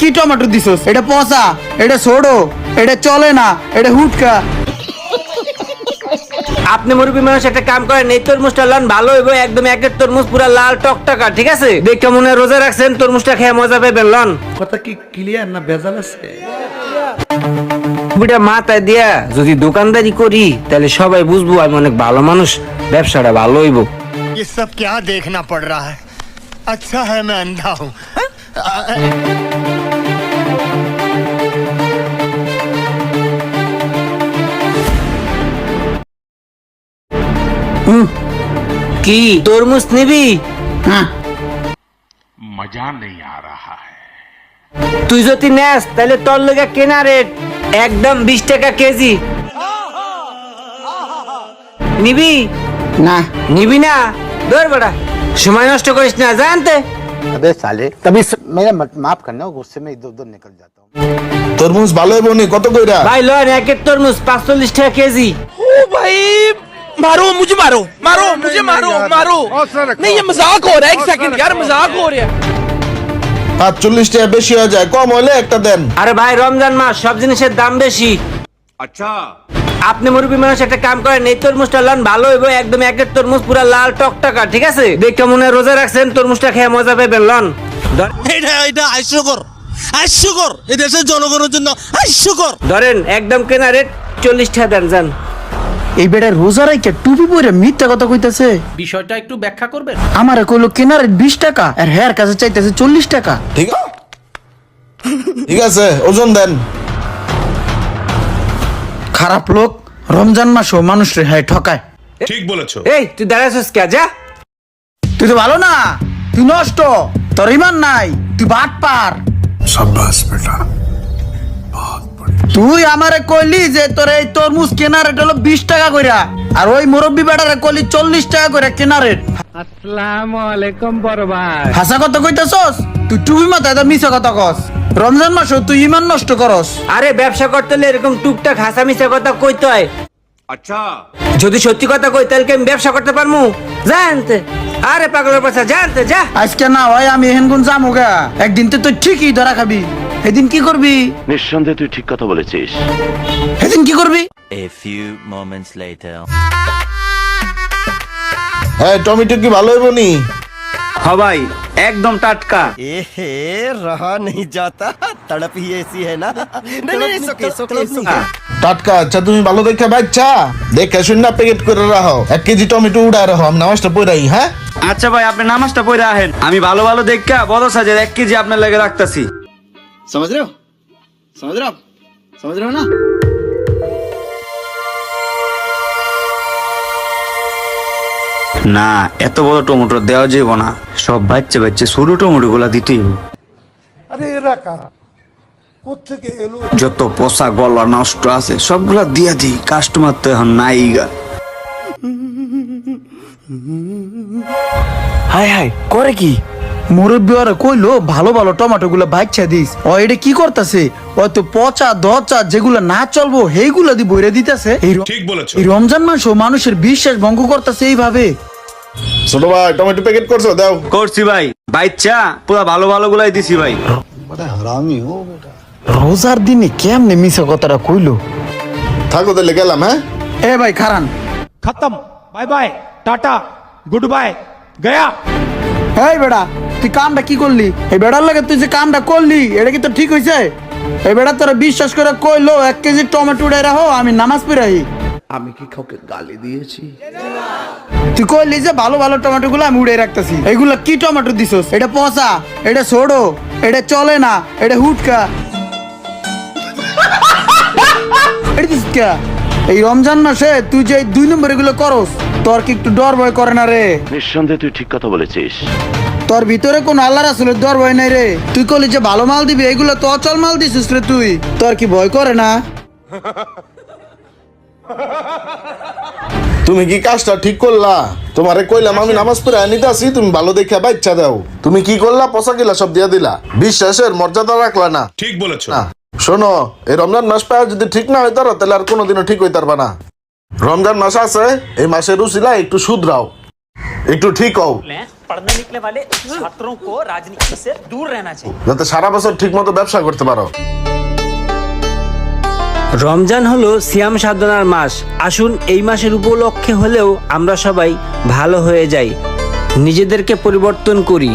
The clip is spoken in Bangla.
কি টমেটো দিছস এটা পচা এটা ছোড়ো এটা চলে না এটা হুটকা আপনি মুরব্বী মানুষ একটা কাম করেন এই তরমুজটা লান ভালো হইব একদম একের তরমুজ পুরা লাল টকটকা ঠিক আছে দেখে মনে হয় রোজা রাখছেন তরমুজটা খেয়ে মজা পাবেন লন কথা কি ক্লিয়ার না ভেজাল আছে বুড়া মাথায় দিয়া যদি দোকানদারি করি তাহলে সবাই বুঝবো আমি অনেক ভালো মানুষ ব্যবসাটা ভালো হইব ये सब क्या देखना पड़ रहा है अच्छा है मैं अंधा हूँ কি তরমুজ নিবি হ্যাঁ मजा नहीं आ रहा है তুই যদি নেস তাহলে তোর লেগে কেনা রেট একদম বিশ টাকা কেজি নিবি না নিবি না ধর বেটা সময় নষ্ট করিস না জানতে अबे साले तभी स- मेरा मत- माफ करना गुस्से में इधर उधर निकल जाता हूँ তরমুজ ভালো হইব নি কত কইরা ভাই লন একের তরমুজ পাঁচচল্লিশ টাকা কেজি मारो मुझे मारो मारो मुझे मारो मारो नहीं ये मजाक हो रहा है एक सेकंड यार मजाक हो रहा है পাঁচচল্লিশ টাকা বেশি হয়ে যায় কম হলে একটা দেন আরে ভাই রমজান মাস সব জিনিসের দাম বেশি আচ্ছা আপনি মুরব্বী মানুষ একটা কাম করেন এই তরমুজটা লন ভালো হইব একদম একের তরমুজ পুরা লাল টকটকা ঠিক আছে দেখে মনে হয় রোজা রাখছেন তরমুজটা খেয়ে মজা পাবেন লন ধর- এটা এটা হাস্যকর হাস্যকর এই দেশের জনগণের জন্য হাস্যকর ধরেন একদম কেনা রেট চল্লিশ টাকা দেন যান এই রোজা রাইকে টুপি পরে মিথ্যা কথা বিষয়টা একটু ব্যাখ্যা করবেন? কেনার বিশ টাকা আর কাছে চাইতেছে চল্লিশ টাকা। ঠিক ঠিক আছে ওজন দেন। খারাপ লোক রমজান মাসও মানুষের হ্যাঁ ঠকায়। ঠিক বলেছ। এই তুই দাঁড়াইছিস কে যা। তুই তো ভালো না তুই নষ্ট তোর ইমান নাই তুই বাট পার সাব্বাস বেটা। তুই আমারে কইলি যে তোর এই তরমুজ কেনার রেট হলো বিশ টাকা কইরা আর ওই মুরব্বি বেটারে কইলি চল্লিশ টাকা কইরা কেনার রেট। আসসালামু আলাইকুম বড় ভাই হাসা কথা কইতাছস? তুই টুপি মাথায় দা মিছা কথা কস। রমজান মাস তুই ইমান নষ্ট করস। আরে ব্যবসা করতে হলে এরকম টুকটাক হাসা মিশা কথা কইতে হয়। আচ্ছা। যদি সত্যি কথা কই তাহলে কি আমি ব্যবসা করতে পারমু? জানতে আরে পাগলের পাশা জানতে যা। আজকে না হয় আমি এহেন গুণ যামু গা। একদিন তো তুই ঠিকই ধরা খাবি। হেদিন কি করবি? নিঃসন্দেহে তুই ঠিক কথা বলেছিস। হেদিন কি করবি? এ ফিউ মোমেন্টস লেটার হ্যাঁ টমেটো কি ভালো হইব নি? হবাই একদম টাটকা। এ হে রহা নেই যাতা তড়প হি এসি হে না। না না সোকে সোকে টাটকা আচ্ছা তুমি ভালো দেখে বাচ্চা দেখে শুন না প্যাকেট করে রাখো এক কেজি টমেটো উড়ায় রাখো আমি নামাজটা পড়াই হ্যাঁ? আচ্ছা ভাই আপনি নামাজটা পড়ে আহেন। আমি ভালো ভালো দেখা বড় সাজের এক কেজি আপনার লাগে রাখতাছি। समझ रहे हो समझ रहे हो आप समझ रहे हो ना না এত বড় টমেটো দেওয়া যাইব না সব বাচ্চা বাচ্চা ছোট টমেটো গুলা দিতেই হবে। যত পোষা গলা নষ্ট আছে সবগুলা দিয়া দিই কাস্টমার তো এখন নাই গা হাই হাই করে কি মুরব্বীরা কইলো ভালো ভালো টমেটো গুলো বাইচ্ছা দিস। ও এটা কি করতেছে? ও তো পচা দচা যেগুলো না চলবো সেইগুলো দি বইরে দিতেছে। ঠিক বলেছ। রমজান মাস মানুষের বিশ্বাস ভঙ্গ করতেছে এইভাবে। ছোট ভাই টমেটো প্যাকেট করছ? দাও। করছি ভাই। বাইচ্ছা পুরো ভালো ভালো গুলাই দিছি ভাই। হারামি ও রোজার দিনে কেমনে মিছা কথাটা কইলো? থাকো তাহলে গেলাম হ্যাঁ? এ ভাই খারান। খতম। Bye bye tata good bye Gaya. এই বেড়া তুই কামটা কি করলি? এই বেড়ার লাগে তুই যে কামটা করলি এটা কি তো ঠিক হয়েছে এই বেড়া তোরা বিশ্বাস করে কইলো এক কেজি টমেটো উড়ে রাখো আমি নামাজ পড়াই। আমি কি কাউকে গালি দিয়েছি? তুই কইলি যে ভালো ভালো টমেটো গুলো আমি উড়ে রাখতেছি। এগুলো কি টমেটো দিছস? এটা পচা এটা ছোড়ো এটা চলে না এটা হুটকা। এটা দিস? এই রমজান মাসে তুই যে এই দুই নম্বর এগুলো করস তোর কি একটু ডর ভয় করে না রে? নিঃসন্দেহে তুই ঠিক কথা বলেছিস। তোর ভিতরে কোন আল্লাহ রাসুলের ডর ভয় নাই রে। তুই কলি যে ভালো মাল দিবি এগুলো তো অচল মাল দিছিস রে তুই। তোর কি ভয় করে না? তুমি কি কাজটা ঠিক করলা? তোমারে কইলাম আমি নামাজ পড়ে নিতে আসি তুমি ভালো দেখে বাচ্চা দাও। তুমি কি করলা? পোষা গিলা সব দিয়া দিলা। বিশ্বাসের মর্যাদা রাখলা না। ঠিক বলেছ। না। শোনো এই রমজান মাস পায় যদি ঠিক না হইতারো তাহলে আর কোনোদিনও ঠিক হইতারবা না রমজান মাস আছে এই মাসের উসিলা একটু শুধরাও একটু ঠিক হও पढ़ने निकले वाले छात्रों को राजनीति से दूर रहना चाहिए যাতে সারা বছর ঠিক মতো ব্যবসা করতে পারো রমজান হলো সিয়াম সাধনার মাস আসুন এই মাসের উপলক্ষে হলেও আমরা সবাই ভালো হয়ে যাই নিজেদেরকে পরিবর্তন করি